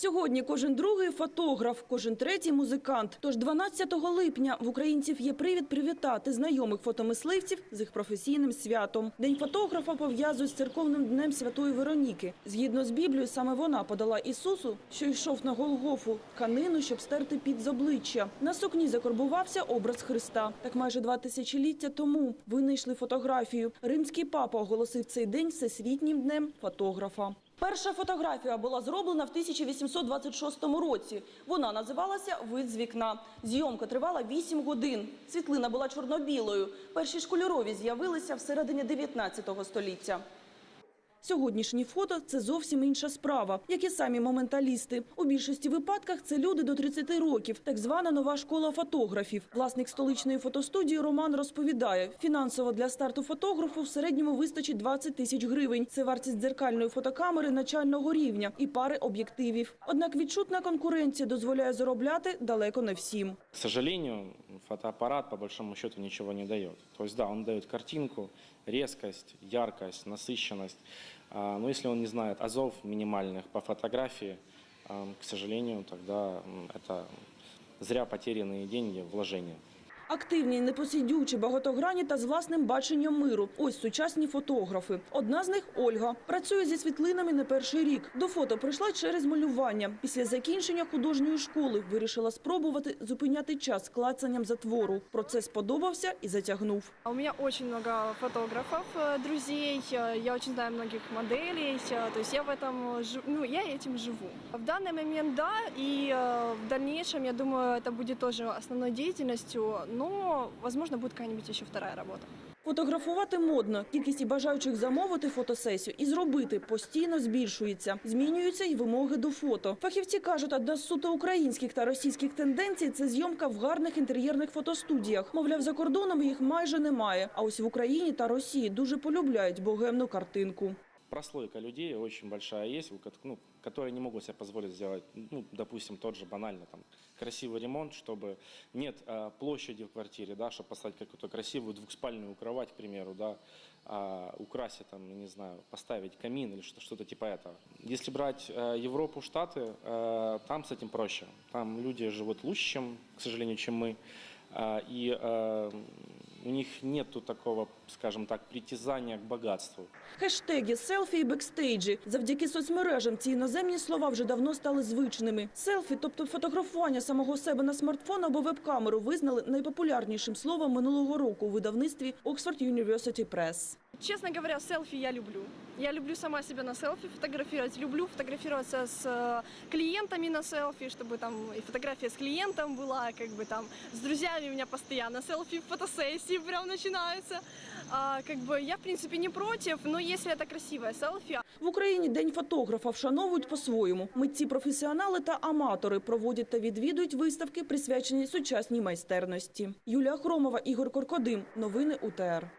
Сьогодні кожен другий фотограф, кожен третій музикант. Тож 12 липня в українців є привід привітати знайомих фотомисливців з їх професійним святом. День фотографа пов'язують з церковним днем Святої Вероніки. Згідно з Біблією, саме вона подала Ісусу, що йшов на Голгофу, тканину, щоб стерти під з обличчя. На сукні закорбувався образ Христа. Так майже два тисячоліття тому винайшли фотографію. Римський папа оголосив цей день всесвітнім днем фотографа. Перша фотографія була зроблена в 1826 році. Вона називалася Вид з вікна. Зйомка тривала 8 годин. Світлина була чорно-білою. Перші ж кольорові з'явилися всередині 19 століття. Сьогоднішні фото це зовсім інша справа, як і самі моменталісти. У більшості випадках це люди до 30 років, так звана нова школа фотографів. Власник столичної фотостудії Роман розповідає, фінансово для старту фотографу в середньому вистачить 20 тисяч гривень. Це вартість дзеркальної фотокамери начального рівня і пари об'єктивів. Однак відчутна конкуренція дозволяє заробляти далеко не всім. К сожалению, фотоаппарат по большому счету ничего не дает. То есть да, он дает картинку, резкость, яркость, насыщенность. А, Но если он не знает азов минимальных по фотографии, а, к сожалению, тогда это зря потерянные деньги, вложения. Активні, непосидючі, багатогранні та з власним баченням миру. Ось сучасні фотографи. Одна з них Ольга. Працює зі світлинами не перший рік. До фото прийшла через малювання. Після закінчення художньої школи вирішила спробувати зупиняти час клацанням затвору. Процес сподобався і затягнув. У меня очень много фотографов, э, друзей, э, я очень знаю многих моделей, э, то есть я в этом, жи- ну, я этим живу. В данный момент, да, и э, в дальнейшем, я думаю, это будет тоже основной деятельностью, но, возможно, будет какая-нибудь еще вторая работа. Фотографувати модно. Кількість бажаючих замовити фотосесію і зробити постійно збільшується. Змінюються й вимоги до фото. Фахівці кажуть, одна з суто українських та російських тенденцій це зйомка в гарних інтер'єрних фотостудіях. Мовляв, за кордоном їх майже немає. А ось в Україні та Росії дуже полюбляють богемну картинку. Прослойка людей очень большая есть, ну, которые не могут себе позволить сделать, ну, допустим, тот же банально там красивый ремонт, чтобы нет а, площади в квартире, да, чтобы поставить какую-то красивую двухспальную кровать, к примеру, да, а, украсить там, не знаю, поставить камин или что- что-то типа этого. Если брать э, Европу, Штаты, э, там с этим проще. Там люди живут лучше, чем, к сожалению, чем мы. А, И э, у них нету такого, скажем так, притязания к богатству. Хештеги, селфі і бекстейджі. Завдяки соцмережам ці іноземні слова вже давно стали звичними. Селфі, тобто фотографування самого себе на смартфон або веб-камеру, визнали найпопулярнішим словом минулого року у видавництві Oxford University Press. Честно говоря, селфи я люблю. Я люблю сама себя на селфи фотографировать, люблю фотографироваться с э, клиентами на селфи, чтобы там и фотография с клиентом была, как бы там с друзьями у меня постоянно селфи, фотосессии прям начинаются. А, как бы я, в принципе, не против, но если это красивое селфи, В Україні День фотографа вшановують по-своєму. Митці професіонали та аматори проводять та відвідують виставки, присвячені сучасній майстерності. Юлія Хромова, Ігор Коркодим. Новини УТР.